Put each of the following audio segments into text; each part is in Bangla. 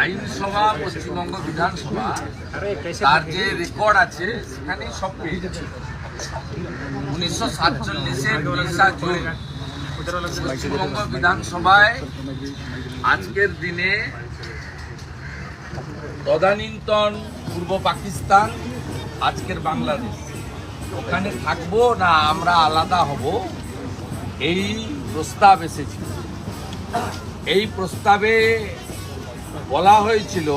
আইনসভা, পশ্চিমবঙ্গ বিধানসভা, তার যে রেকর্ড আছে সেখানে সব পেয়ে যাচ্ছে উনিশশো সাতচল্লিশের বিশা জুন পশ্চিমবঙ্গ বিধানসভায় আজকের দিনে তদানীন্তন পূর্ব পাকিস্তান, আজকের বাংলাদেশ। ওখানে থাকব না আমরা আলাদা হব? এই প্রস্তাব এসেছিল এই প্রস্তাবে বলা হয়েছিল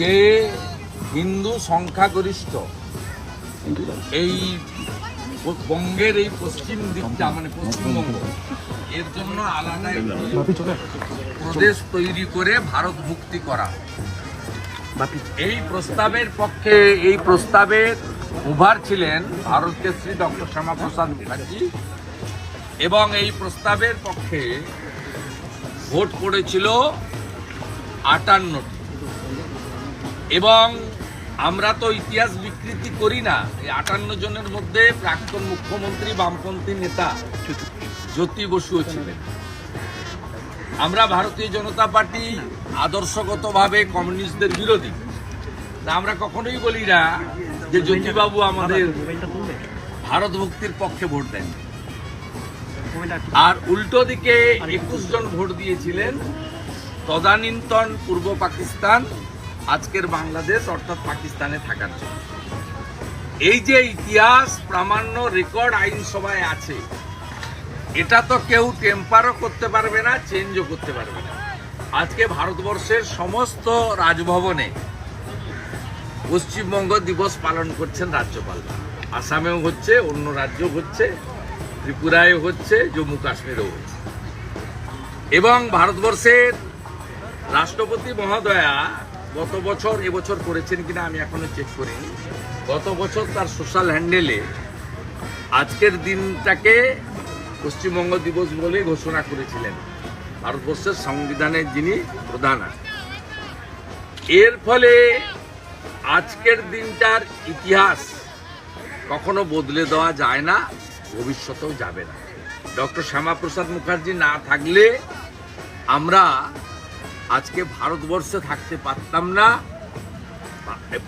যে হিন্দু সংখ্যাগরিষ্ঠ। এই বঙ্গের এই পশ্চিম দিকটা মানে পশ্চিমবঙ্গ, এর জন্য আলাদা প্রদেশ তৈরি করে ভারত মুক্তি করা। এই প্রস্তাবের পক্ষে, এই প্রস্তাবের উভার ছিলেন ভারত শ্রী ডক্টর শ্যামাপ্রসাদ মুখার্জি এবং এই প্রস্তাবের পক্ষে ভোট পড়েছিল আটান্নটি। এবং আমরা তো ইতিহাস বিকৃতি করি না, এই আটান্ন জনের মধ্যে প্রাক্তন মুখ্যমন্ত্রী, বামপন্থী নেতা জ্যোতি বসুও ছিলেন। আমরা ভারতীয় জনতা পার্টি আদর্শগতভাবে কমিউনিস্টদের বিরোধী। তা আমরা কখনোই বলি না যে জ্যোতিবাবু আমাদের ভারত মুক্তির পক্ষে ভোট দেন আর উল্টো দিকে একুশ জন ভোট দিয়েছিলেন তদানীন্তন পূর্ব পাকিস্তান, আজকের বাংলাদেশ, অর্থাৎ পাকিস্তানে থাকার জন্য। এই যে ইতিহাস, প্রামাণ্য রেকর্ড আইনসভায় আছে, এটা তো কেউ টেম্পারও করতে পারবে না চেঞ্জও করতে পারবে না। আজকে ভারতবর্ষের সমস্ত রাজভবনে পশ্চিমবঙ্গ দিবস পালন করছেন রাজ্যপাল। আসামেও হচ্ছে, অন্য রাজ্য হচ্ছে ত্রিপুরায় হচ্ছে জম্মু কাশ্মীরেও হচ্ছে। এবং ভারতবর্ষের রাষ্ট্রপতি মহোদয়া গত বছর এবছর করেছেন কিনা আমি এখনও চেক করিনি। গত বছর তার সোশ্যাল হ্যান্ডেলে আজকের দিনটাকে পশ্চিমবঙ্গ দিবস বলে ঘোষণা করেছিলেন। ভারতবর্ষের সংবিধানের যিনি প্রধান। এর ফলে আজকের দিনটার ইতিহাস কখনো বদলে দেওয়া যায় না, ভবিষ্যতেও যাবে না। ডক্টর শ্যামাপ্রসাদ মুখার্জি না থাকলে আমরা আজকে ভারতবর্ষে থাকতে পারতাম না।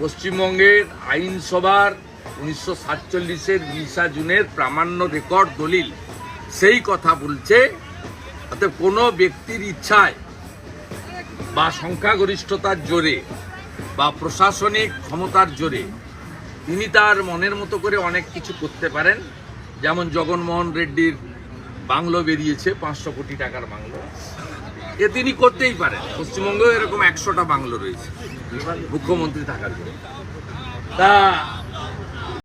পশ্চিমবঙ্গের আইনসভার উনিশশো সাতচল্লিশের বিশা জুনের প্রামাণ্য রেকর্ড দলিল, সেই কথা বলছে অর্থাৎ কোনো ব্যক্তির ইচ্ছায় বা সংখ্যাগরিষ্ঠতার জোরে বা প্রশাসনিক ক্ষমতার জোরে তিনি তার মনের মতো করে অনেক কিছু করতে পারেন। যেমন জগনমোহন রেড্ডির বাংলো বেরিয়েছে, পাঁচশো কোটি টাকার বাংলো। এ তিনি করতেই পারেন। পশ্চিমবঙ্গেও এরকম একশোটা বাংলো রয়েছে। মুখ্যমন্ত্রী থাকার জন্য তা